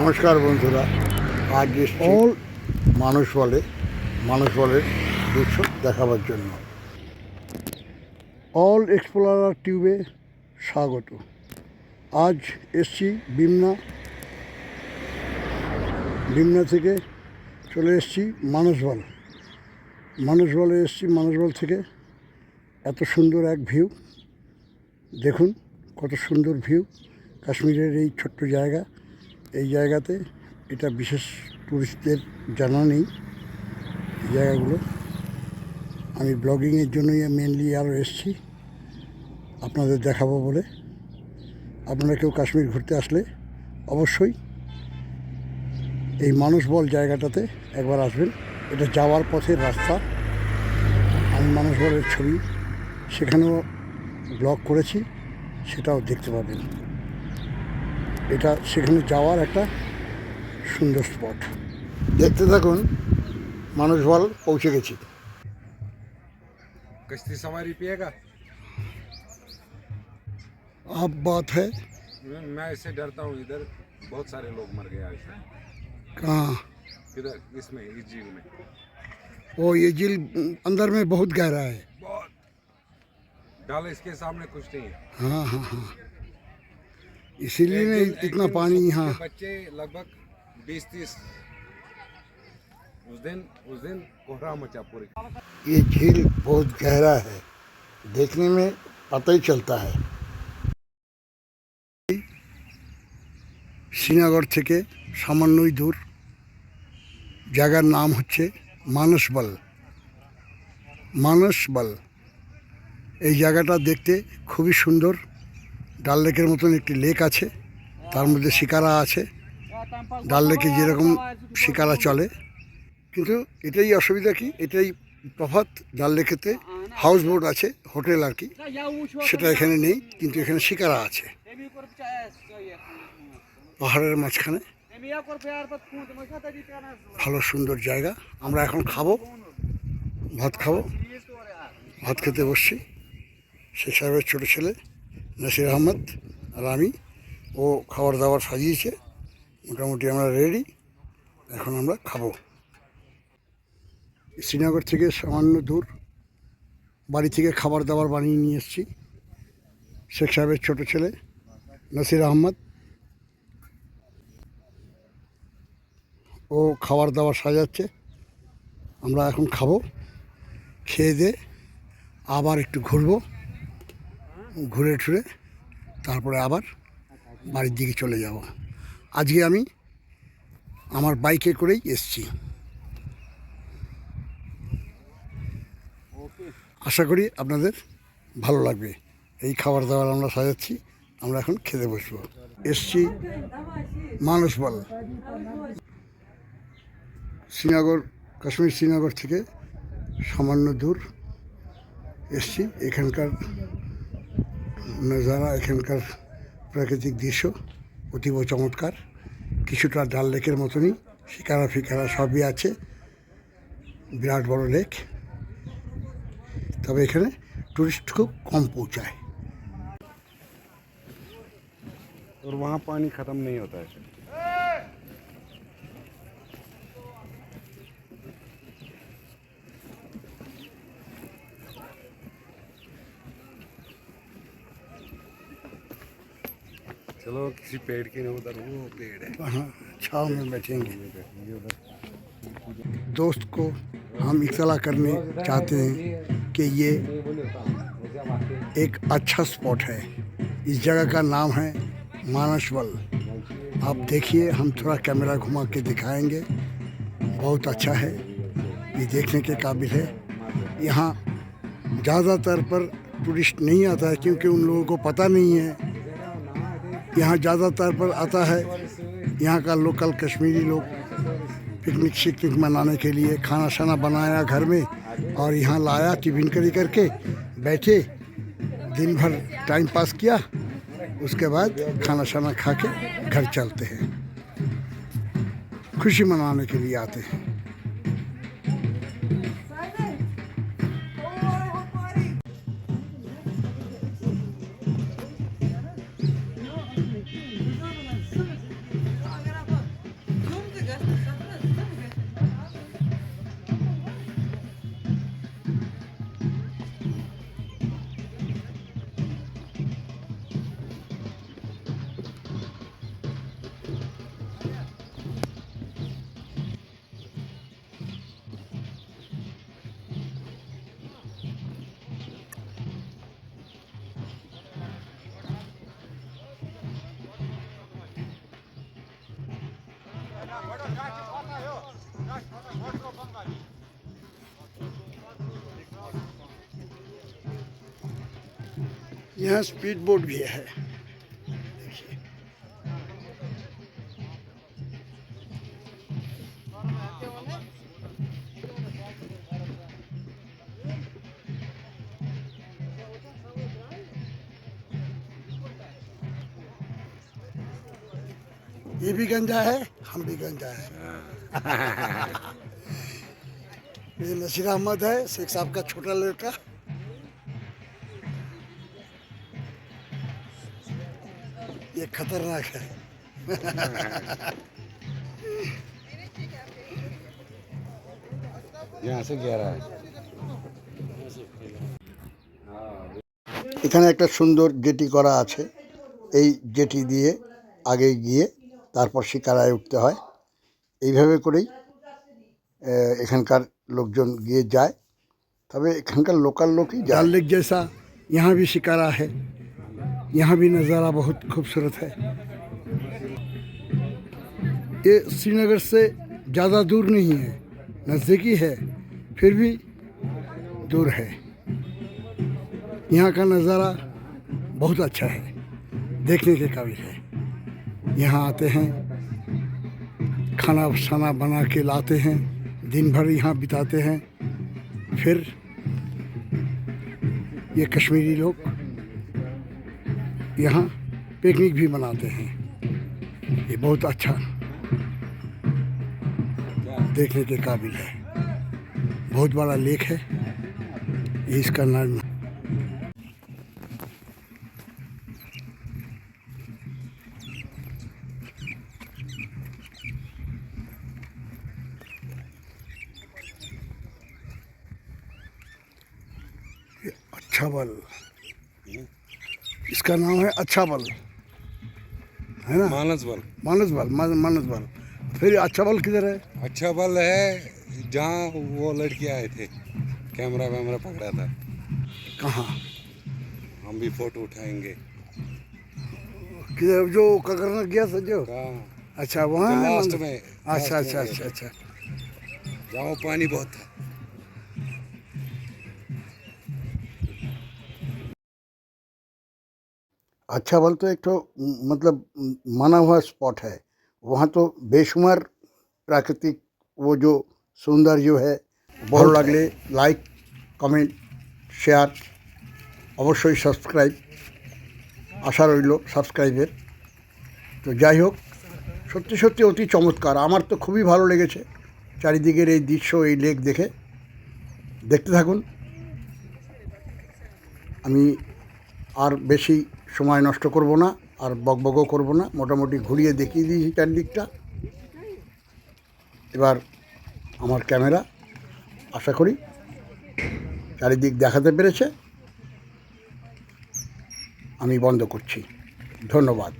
নমস্কার বন্ধুরা আজ অল মানুষ বলে মানুষ বলে দৃশ্য দেখাবার জন্য। অল এক্সপ্লোরার টিউবে স্বাগত। আজ এসছি বিমনা বিমনা থেকে চলে এসছি মানুষবল মানুষবলে এসছি মানুষবল থেকে এত সুন্দর এক ভিউ। দেখুন কত সুন্দর ভিউ কাশ্মীরের এই ছোট্ট জায়গা। এই জায়গাতে, এটা বিশেষ টুরিস্টদের জানা নেই, এই জায়গাগুলো। আমি ব্লগিংয়ের জন্যই মেনলি আরও এসেছি, আপনাদের দেখাবো বলে। আপনারা কেউ কাশ্মীর ঘুরতে আসলে অবশ্যই এই মানুষ বল জায়গাটাতে একবার আসবেন। এটা যাওয়ার পথের রাস্তা আমি মানুষ বলের ছবি, সেখানেও ব্লগ করেছি, সেটাও দেখতে পাবেন। এটা সেখানে যাওয়ার একটা সুন্দর স্পট দেখতে থাকুন মানুষ বল পৌঁছে গেছি कश्ती सवारी पिएगा अब बात है मैं इससे डरता हूँ इधर बहुत सारे लोग मर गए आज कहाँ इधर इसमें इस झील में वो ये झील अंदर में बहुत गहरा है बहुत डाल इसके सामने कुछ नहीं है हाँ हाँ हाँ इसीलिए एक नहीं दिन- एक इतना दिन पानी उसके यहाँ बच्चे लगभग बीस तीस उस दिन उस दिन कोहरा मचा पूरी ये झील बहुत गहरा है देखने में पता ही चलता है শ্রীনগর থেকে সামান্যই দূর জায়গার নাম হচ্ছে মানসবল মানসবল এই জায়গাটা দেখতে খুবই সুন্দর ডাল লেকের মতন একটি লেক আছে, তার মধ্যে শিকারা আছে। ডাল লেকে যেরকম শিকারা চলে। কিন্তু এটাই অসুবিধা কি? এটাই তফাৎ ডাল লেকেতে হাউস বোট আছে হোটেল আর কি। সেটা এখানে নেই, কিন্তু এখানে শিকারা আছে। পাহাড়ের মাঝখানে। ভালো, সুন্দর জায়গা। আমরা এখন খাব, ভাত খাব। ভাত খেতে বসছি। শেখ সাহেবের ছোটো ছেলে। নাসির আহমদ আর আমি। ও খাবার দাবার সাজিয়েছে। মোটামুটি আমরা রেডি এখন আমরা খাব। শ্রীনগর থেকে সামান্য দূর। বাড়ি থেকে খাবার দাবার বানিয়ে নিয়ে এসেছি। শেখ সাহেবের ছোটো ছেলে, নাসির আহমদ। ও খাবার দাবার সাজাচ্ছে। আমরা এখন খাব। খেয়ে দিয়ে আবার একটু ঘুরবো। ঘুরে টুরে তারপরে আবার বাড়ির দিকে চলে যাব। আজকে আমি আমার বাইকে করেই এসছি। আশা করি আপনাদের ভালো লাগবে। এই খাবার দাবার আমরা সাজাচ্ছি আমরা এখন খেতে বসবো। এসছি মানুষ বল। শ্রীনগর কাশ্মীর শ্রীনগর থেকে সামান্য দূর এসছি। এখানকার নজারা এখানকার প্রাকৃতিক দৃশ্য অতীব চমৎকার কিছুটা ডাল লেকের মতনই শিকারা ফিকারা সবই আছে বিরাট বড় লেক তবে এখানে টুরিস্ট খুব কম পৌঁছায় और वहाँ पानी खत्म नहीं होता है चलो, किसी पेड़ के उधर, वो पेड़ है। वहाँ छाँव में बैठेंगे। दोस्त को हम इतला करने चाहते हैं कि ये एक अच्छा स्पॉट है। इस जगह का नाम है मानसवल। आप देखिए, हम थोड़ा कैमरा घुमा के दिखाएँगे। बहुत अच्छा है। ये देखने के काबिल है। यहाँ ज़्यादातर पर टूरिस्ट नहीं आता है, क्योंकि उन लोगों को पता नहीं है यहाँ ज़्यादातर पर आता है। यहाँ का लोकल कश्मीरी लोग पिकनिक, शिकनिक मनाने के लिए खाना शाना बनाया घर में और यहाँ लाया टिफ़िन करी करके, बैठे दिन भर टाइम पास किया, उसके बाद खाना शाना खा के घर चलते हैं। खुशी मनाने के लिए आते हैं। यहाँ स्पीड बोट भी है। देखिए। ये भी गंजा है हम भी गंजा है। ये नसीर अहमद है शेख साहब का छोटा लड़का। ये खतरनाक है यहाँ से गहरा है এখানে একটা সুন্দর জেটি করা আছে এই জেটি দিয়ে আগে গিয়ে তারপর শিকারায় উঠতে হয় এইভাবে করেই আহ, এখানকার লোকজন গিয়ে যায় তবে এখানকার লোকাল লোকই ডাল लेक जैसा यहाँ भी शिकारा है यहाँ भी नज़ारा बहुत खूबसूरत है। ये श्रीनगर से ज़्यादा दूर नहीं है, नज़दीकी है, फिर भी दूर है। यहाँ का नज़ारा बहुत अच्छा है, देखने के काबिल है। यहाँ आते हैं खाना शाना बना के लाते हैं दिन भर यहाँ बिताते हैं, फिर ये कश्मीरी लोग यहाँ पिकनिक भी मनाते हैं। ये बहुत अच्छा देखने के काबिल है। बहुत बड़ा लेक है। इसका नाम अच्छा बल इसका नाम है अच्छा बल। है ना? मानस बल। मानस बल मानस बल। फिर अच्छा बल किधर है? अच्छा बल है जहाँ वो लड़के आए थे। कैमरा वैमरा पकड़ा था। कहाँ? हम भी फ़ोटो उठाएँगे। किधर? जो ककरना गया था जो? अच्छा वहाँ लास्ट में अच्छा अच्छा अच्छा अच्छा। जहाँ पानी बहुत था। अच्छा बल तो एक तो म, मतलब म, माना हुआ स्पॉट है वहाँ तो बेशुमार प्राकृतिक वो जो সৌন্দর্য है ভালো লাগলে লাইক কমেন্ট শেয়ার অবশ্যই সাবস্ক্রাইব আশা রইল সাবস্ক্রাইবের তো যাই হোক সত্যি সত্যি অতি চমৎকার আমার তো খুবই ভালো লেগেছে চারিদিকের এই দৃশ্য এই লেক দেখে দেখতে থাকুন আমি আর বেশি সময় নষ্ট করব না, আর বকবকও করব না। মোটামুটি ঘুরিয়ে দেখিয়ে দিয়েছি চারদিকটা। এবার আমার ক্যামেরা, আশা করি চারিদিক দেখাতে পেরেছে। আমি বন্ধ করছি। ধন্যবাদ।